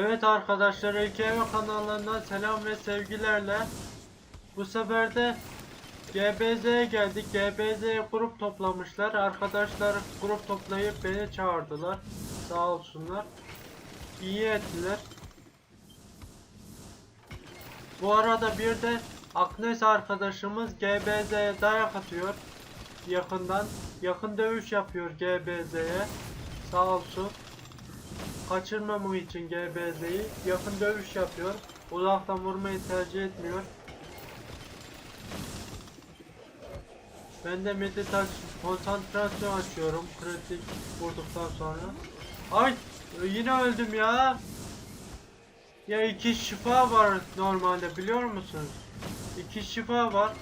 Evet arkadaşlar ÖKV kanallarından selam ve sevgilerle bu sefer de GBZ'ye geldik. GBZ'ye grup toplamışlar. Arkadaşlar grup toplayıp beni çağırdılar. Sağ olsunlar. İyi ettiler. Bu arada bir de Aknes arkadaşımız GBZ'ye dayak atıyor. Yakından. Yakın dövüş yapıyor GBZ'ye. Sağ olsun kaçırmamam için GBZ'yi yakın dövüş yapıyor. Uzaktan vurmayı tercih etmiyor. Ben de meditasyon, konsantrasyon açıyorum kritik vurduktan sonra. Ay yine öldüm ya. Ya iki şifa var normalde biliyor musunuz? İki şifa var.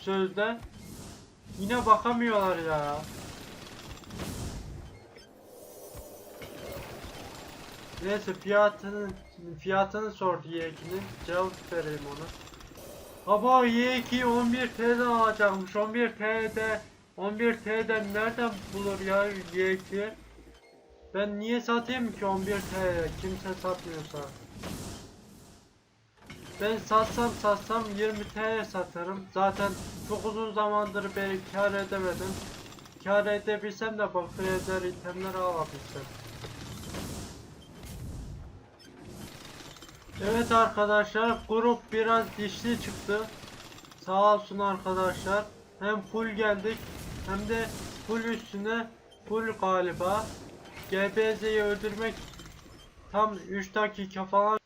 Sözde. Yine bakamıyorlar ya. Neyse fiyatını fiyatını sordu Y2'nin. Cevap vereyim ona. Baba Y2 11 TL'den alacakmış. 11 TL'de 11 TL'den nereden bulur ya Y2? Ben niye satayım ki 11 TL? Kimse satmıyorsa. Ben satsam satsam 20 TL satarım. Zaten çok uzun zamandır beri kar edemedim. Kar edebilsem de bakır eder itemleri alabilsem. Evet arkadaşlar grup biraz dişli çıktı. Sağ olsun arkadaşlar. Hem full geldik hem de full üstüne full galiba. GBZ'yi öldürmek tam 3 dakika falan.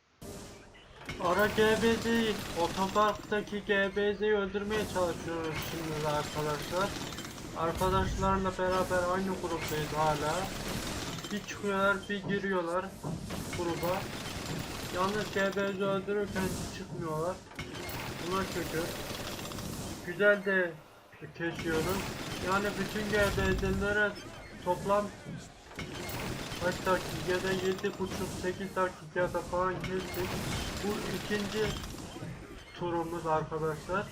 Ara GBZ'yi otoparktaki GBZ'yi öldürmeye çalışıyoruz şimdi de arkadaşlar. Arkadaşlarla beraber aynı gruptayız hala. Bir çıkıyorlar bir giriyorlar gruba. Yalnız GBZ öldürürken çıkmıyorlar. Buna kötü. Güzel de kesiyorum. Yani bütün GBZ'lere toplam kaç dakikada 7,5-8 dakikada falan kestik. Bu ikinci turumuz arkadaşlar.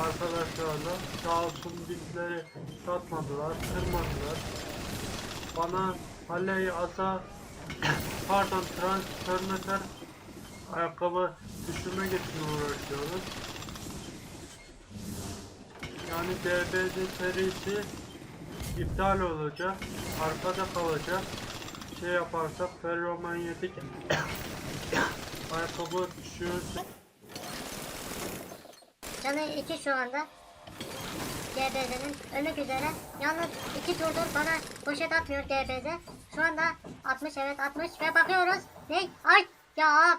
Arkadaşlarla sağ olsun bizleri satmadılar, kırmadılar. Bana Haleyi asa pardon transformatör ayakkabı düşürmek için uğraşıyoruz. Yani DBD serisi iptal olacak, arkada kalacak. Şey yaparsak ferromanyetik ayakkabı düşürürsek Canı 2 şu anda. GBZ'nin ölmek üzere. Yalnız 2 turdur bana poşet atmıyor GBZ. Şu anda 60 evet 60 ve bakıyoruz. Ne? Ay ya.